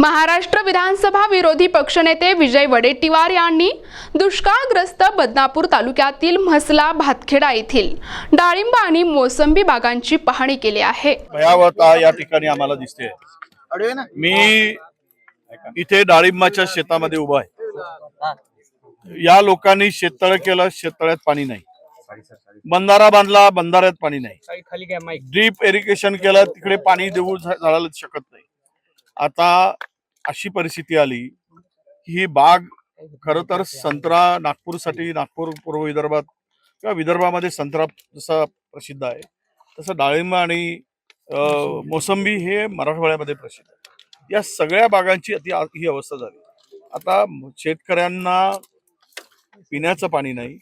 महाराष्ट्र विधानसभा विरोधी पक्षनेते विजय वडेट्टीवार यांनी दुष्काळग्रस्त बदनापूर तालुक्यातील म्हसला भातखेडा येथील डाळिंब आणि मोसंबी बागांची पाहणी केली आहे. भयावहता या ठिकाणी आम्हाला दिसते. मी इथे डाळिंबाच्या शेतामध्ये उभा आहे. या लोकांनी शेततळ केलं शेततळ्यात पाणी नाही. बंधारा बांधला बंधाऱ्यात पाणी नाही. खाली काय माईक. ड्रीप इरिगेशन केलं तिकडे पाणी देऊ झ- झाडाला शकत नाही. आता अशी परिस्थिती आली की ही बाग खरं तर संत्रा नागपूरसाठी नागपूर पूर्व विदर्भात किंवा विदर्भामध्ये संत्रा जसा प्रसिद्ध आहे तसं डाळिंब आणि मोसंबी हे मराठवाड्यामध्ये प्रसिद्ध आहे. या सगळ्या बागांची अति ही अवस्था झाली. आता शेतकऱ्यांना पिण्याचं पाणी नाही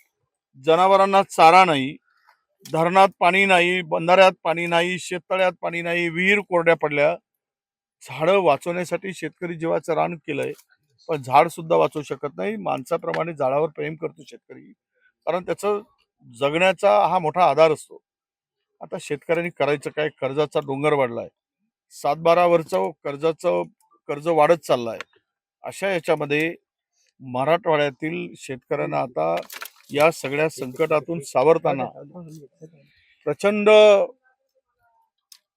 जनावरांना चारा नाही धरणात पाणी नाही बंधाऱ्यात पाणी नाही शेततळ्यात पाणी नाही विहीर कोरड्या पडल्या झाडं वाचवण्यासाठी शेतकरी जीवाचं रान केलंय पण झाड सुद्धा वाचवू शकत नाही. माणसाप्रमाणे झाडावर प्रेम करतो शेतकरी. कारण त्याचं जगण्याचा हा मोठा आधार असतो. आता शेतकऱ्यांनी करायचं काय? कर्जाचा डोंगर वाढलाय. सातबारावरचं कर्जाचं कर्ज वाढत चाललाय. अशा याच्यामध्ये मराठवाड्यातील शेतकऱ्यांना आता या सगळ्या संकटातून सावरताना प्रचंड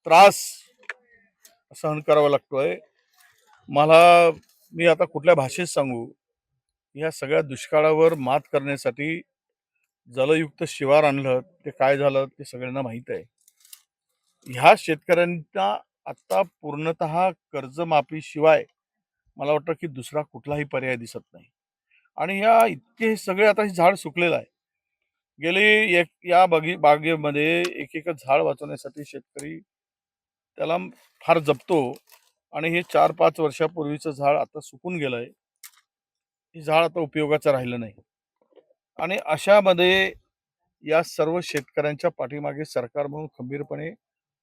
त्रास सहन करावा लागतोय. मला मी आता कुठल्या भाषेत सांगू? या सगळ्या दुष्काळावर मात करण्यासाठी जलयुक्त शिवार आणलं ते काय झालं ते सगळ्यांना माहीत आहे. ह्या शेतकऱ्यांना आत्ता पूर्णत कर्जमाफीशिवाय मला वाटतं की दुसरा कुठलाही पर्याय दिसत नाही. आणि ह्या इतके हे सगळे आता हे झाड सुकलेलं आहे. गेले एक या बागी बागेमध्ये एक एक झाड वाचवण्यासाठी शेतकरी त्याला फार जपतो आणि हे चार पाच वर्षापूर्वीचं झाड आता सुकून गेलं आहे हे झाड आता उपयोगाचं राहिलं नाही. आणि अशामध्ये या सर्व शेतकऱ्यांच्या पाठीमागे सरकार म्हणून खंबीरपणे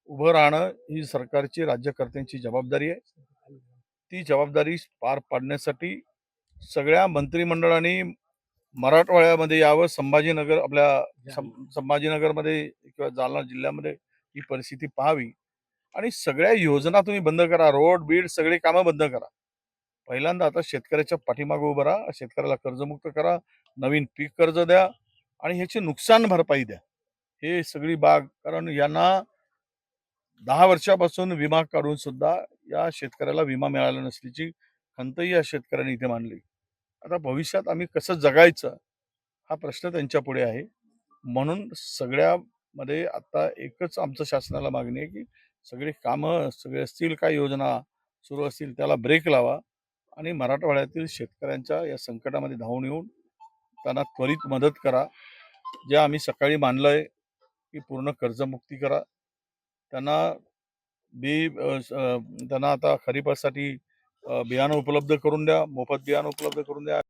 उभं राहणं ही सरकारची राज्यकर्त्यांची जबाबदारी आहे. ती जबाबदारी पार पाडण्यासाठी सगळ्या मंत्रिमंडळाने मराठवाड्यामध्ये यावं संभाजीनगर आपल्या सं- संभाजीनगरमध्ये किंवा जालना जिल्ह्यामध्ये ही परिस्थिती पाहावी. आणि सगळ्या योजना तुम्ही बंद करा. रोड बीड सगळी कामं बंद करा. पहिल्यांदा आता शेतकऱ्याच्या पाठीमागे उभं राहा. शेतकऱ्याला कर्जमुक्त करा. नवीन पीक कर्ज द्या आणि ह्याची नुकसान भरपाई द्या. हे सगळी बाग कारण यांना दहा वर्षापासून विमा काढून सुद्धा या शेतकऱ्याला विमा मिळाला नसल्याची खंतही या शेतकऱ्यांनी इथे मांडली. आता भविष्यात आम्ही कसं जगायचं हा प्रश्न त्यांच्या पुढे आहे. म्हणून सगळ्यामध्ये आता एकच आमचं शासनाला मागणी आहे की सगळी कामं सगळे असतील काय योजना सुरू असतील त्याला ब्रेक लावा आणि मराठवाड्यातील शेतकऱ्यांच्या या संकटामध्ये धावून येऊन त्यांना त्वरित मदत करा. जे आम्ही सकाळी मानलं आहे की पूर्ण कर्जमुक्ती करा. त्यांना बी त्यांना आता खरीपासाठी बियाणं उपलब्ध करून द्या मोफत बियाणं उपलब्ध करून द्या.